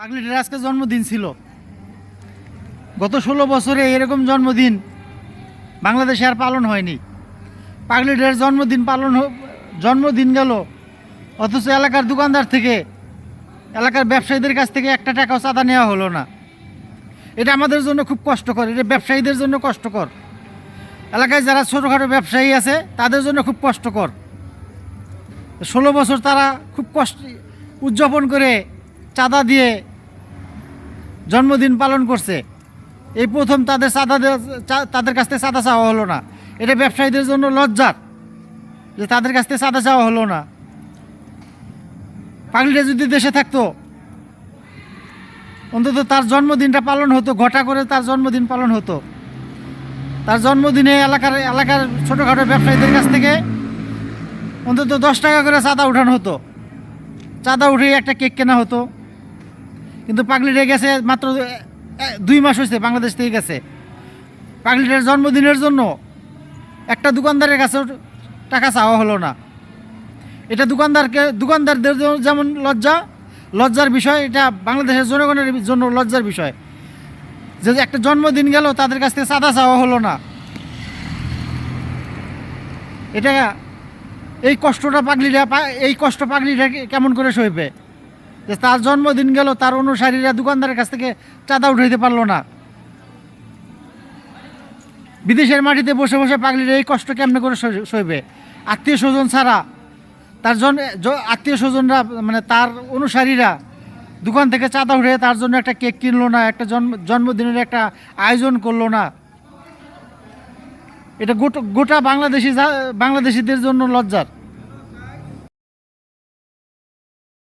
পাগলিটার আজকে জন্মদিন ছিল। গত ষোলো বছরে এরকম জন্মদিন বাংলাদেশে আর পালন হয়নি। পাগলিটার জন্মদিন পালন জন্মদিন গেল, অথচ এলাকার দোকানদার থেকে, এলাকার ব্যবসায়ীদের কাছ থেকে একটা টাকাও চাঁদা নেওয়া হলো না। এটা আমাদের জন্য খুব কষ্টকর, এটা ব্যবসায়ীদের জন্য কষ্টকর। এলাকায় যারা ছোটোখাটো ব্যবসায়ী আছে, তাদের জন্য খুব কষ্টকর। ষোলো বছর তারা খুব কষ্ট উদযাপন করে চাঁদা দিয়ে জন্মদিন পালন করছে। এই প্রথম তাদের চাঁদা তাদের কাছ থেকে চাঁদা চাওয়া হলো না। এটা ব্যবসায়ীদের জন্য লজ্জার যে তাদের কাছ থেকে চাঁদা চাওয়া হলো না। পাগলিটা যদি দেশে থাকতো, অন্তত তার জন্মদিনটা পালন হতো, ঘটা করে তার জন্মদিন পালন হতো। তার জন্মদিনে এলাকার এলাকার ছোটোখাটো ব্যবসায়ীদের কাছ থেকে অন্তত দশ টাকা করে চাঁদা উঠানো হতো। চাঁদা উঠে একটা কেক কেনা হতো। কিন্তু পাগলিটা গেছে মাত্র দুই মাস হয়েছে বাংলাদেশ থেকে গেছে। পাগলিটার জন্মদিনের জন্য একটা দোকানদারের কাছেও টাকা চাওয়া হলো না। এটা দোকানদারকে, দোকানদারদের যেমন লজ্জা, লজ্জার বিষয়, এটা বাংলাদেশের জনগণের জন্য লজ্জার বিষয়। যে একটা জন্মদিন গেল, তাদের কাছ থেকে চাঁদা চাওয়া হলো না। এটা এই কষ্টটা পাগলিরা পা- এই কষ্ট পাগলিরা কে- কেমন করে সইবে? যে তার জন্মদিন গেল, তার অনুসারীরা দোকানদারের কাছ থেকে চাঁদা উঠাইতে পারল না। বিদেশের মাটিতে বসে বসে পাগলিরা এই কষ্ট কেমনে করে সইবে? আত্মীয় স্বজন ছাড়া তার জন আত্মীয় স্বজনরা মানে তার অনুসারীরা দোকান থেকে চাঁদা উঠে তার জন্য একটা কেক কিনলো না, একটা জন্ম জন্মদিনের একটা আয়োজন করল না। এটা গোটা গোটা বাংলাদেশি বাংলাদেশিদের জন্য লজ্জার।